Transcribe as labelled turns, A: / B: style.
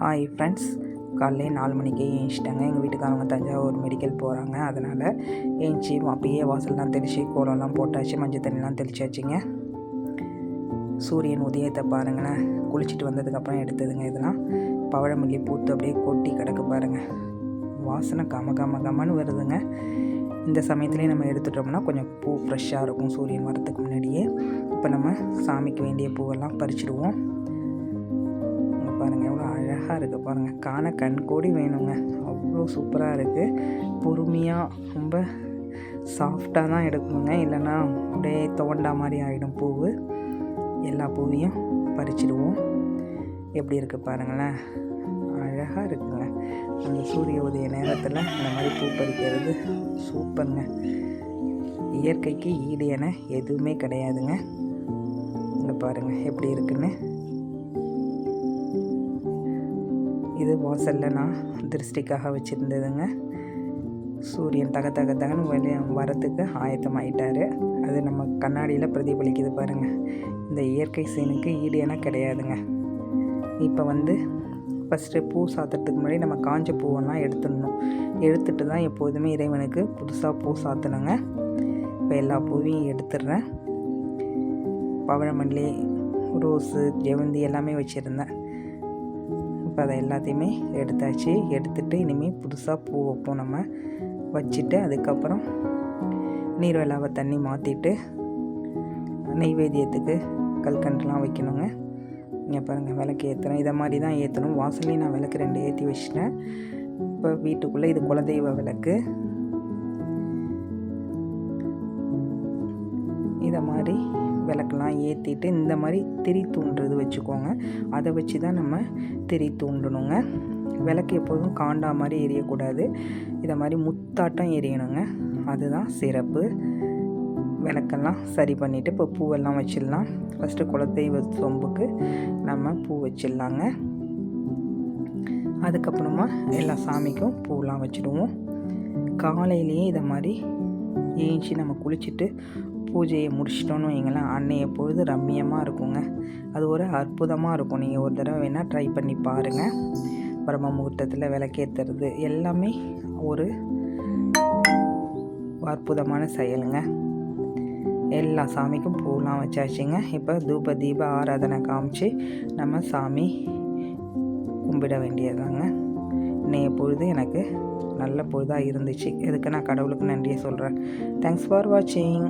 A: Hi friends காலையில் நாலு மணிக்கே ஏஞ்சிட்டாங்க. எங்கள் வீட்டுக்காரவங்க தஞ்சாவூர் மெடிக்கல் போகிறாங்க அதனால் ஏஞ்சி அப்பயே வாசல்லாம் தெளித்து கோலம்லாம் போட்டாச்சு மஞ்சள் தண்ணிலாம் தெளிச்சாச்சுங்க. சூரியன் உதயத்தை பாருங்களேன். குளிச்சுட்டு வந்ததுக்கப்புறம் எடுத்ததுங்க இதெல்லாம். பவழமல்லி பூத்து அப்படியே கொட்டி கிடக்கு பாருங்கள் வாசனை கம கம கமன்னு வருதுங்க. இந்த சமயத்துலேயே நம்ம எடுத்துட்டோம்னா கொஞ்சம் பூ ஃப்ரெஷ்ஷாக இருக்கும் சூரியன் வரத்துக்கு முன்னாடியே. இப்போ நம்ம சாமிக்கு வேண்டிய பூவெல்லாம் பறிச்சிடுவோம். பாருங்கள் எவ்வளோ அழகாக இருக்குது பாருங்கள் காண கண் கோடி வேணுங்க. அவ்வளோ சூப்பராக இருக்குது பொறுமையாக ரொம்ப சாஃப்டாக தான் எடுக்கணுங்க இல்லைன்னா அப்படியே தோண்டா மாதிரி ஆகிடும் பூவு. எல்லா பூவையும் பறிச்சிடுவோம். எப்படி இருக்குது பாருங்களேன். அழகாக இருக்குங்க. அந்த சூரிய உதய நேரத்தில் இந்த மாதிரி பூ பறிக்கிறது சூப்பருங்க. இயற்கைக்கு ஈடு என எதுவுமே கிடையாதுங்க. இங்கே பாருங்கள் எப்படி இருக்குன்னு. இது வாசலில் நான் திருஷ்டிக்காக வச்சுருந்ததுங்க. சூரியன் தக தக தகன்னு வெளியே வரத்துக்கு ஆயத்தமாயிட்டார். அது நம்ம கண்ணாடியில் பிரதிபலிக்குது பாருங்கள் இந்த இயற்கை சீனுக்கு ஈடு என கிடையாதுங்க. இப்போ வந்து ஃபஸ்ட்டு பூ சாத்துறதுக்கு முன்னாடி நம்ம காஞ்ச பூவெல்லாம் எடுத்துடணும். எடுத்துட்டு தான் எப்போதுமே இறைவனுக்கு புதுசாக பூ சாத்தணுங்க. இப்போ எல்லா பூவையும் எடுத்துடுறேன். பவழமல்லி ரோஸு ஜெவந்தி எல்லாமே வச்சுருந்தேன். இப்போ அதை எல்லாத்தையுமே எடுத்தாச்சு. எடுத்துகிட்டு இனிமேல் புதுசாக பூ வைப்போம் நம்ம. வச்சுட்டு அதுக்கப்புறம் நீர் வெள்ளாவை தண்ணி மாற்றிட்டு நெய்வேத்தியத்துக்கு கல்கண்டுலாம் வைக்கணுங்க. இங்கே பாருங்கள் விளக்கு ஏற்றணும் இதை மாதிரி தான் ஏற்றணும் வாசல்லையும் நான் விளக்கு ரெண்டு ஏற்றி வச்சிட்டேன். இப்போ வீட்டுக்குள்ளே இது குலதெய்வ விளக்கு. இந்த மாதிரி விளக்கெல்லாம் ஏற்றிட்டு இந்த மாதிரி திரி தூண்டுறது வச்சுக்கோங்க. அதை வச்சு தான் நம்ம திரி தூண்டணுங்க. விளக்கு எப்போதும் காண்டா மாதிரி எரியக்கூடாது. இதை மாதிரி முத்தாட்டம் எரியணுங்க. அதுதான் சிறப்பு. விளக்கெல்லாம் சரி பண்ணிவிட்டு இப்போ பூவெல்லாம் வச்சிடலாம். ஃபஸ்ட்டு குலதெய்வ சொம்புக்கு நம்ம பூ வச்சிடலாங்க. அதுக்கப்புறமா எல்லா சாமிக்கும் பூலாம் வச்சுடுவோம். காலையிலேயே இதை மாதிரி ஏஞ்சி நம்ம குளிச்சுட்டு பூஜையை முடிச்சிட்டோன்னு வைங்களேன். அன்னைய பொழுது ரம்மியமாக இருக்குங்க. அது ஒரு அற்புதமாக இருக்கும். நீங்கள் ஒரு தடவை வேணால் ட்ரை பண்ணி பாருங்கள் பிரம்ம முகூர்த்தத்தில் விளக்கேற்றுறது எல்லாமே ஒரு அற்புதமான செயலுங்க. எல்லா சாமிக்கும் பூலாம் வச்சாச்சுங்க. இப்போ தூப தீப ஆராதனை காமிச்சு நம்ம சாமி கும்பிட வேண்டியதாங்க இன்னைய பொழுது எனக்கு நல்ல பொழுதாக இருந்துச்சு. எதுக்கு நான் கடவுளுக்கு நன்றியை சொல்கிறேன் தேங்க்ஸ் ஃபார் வாட்சிங்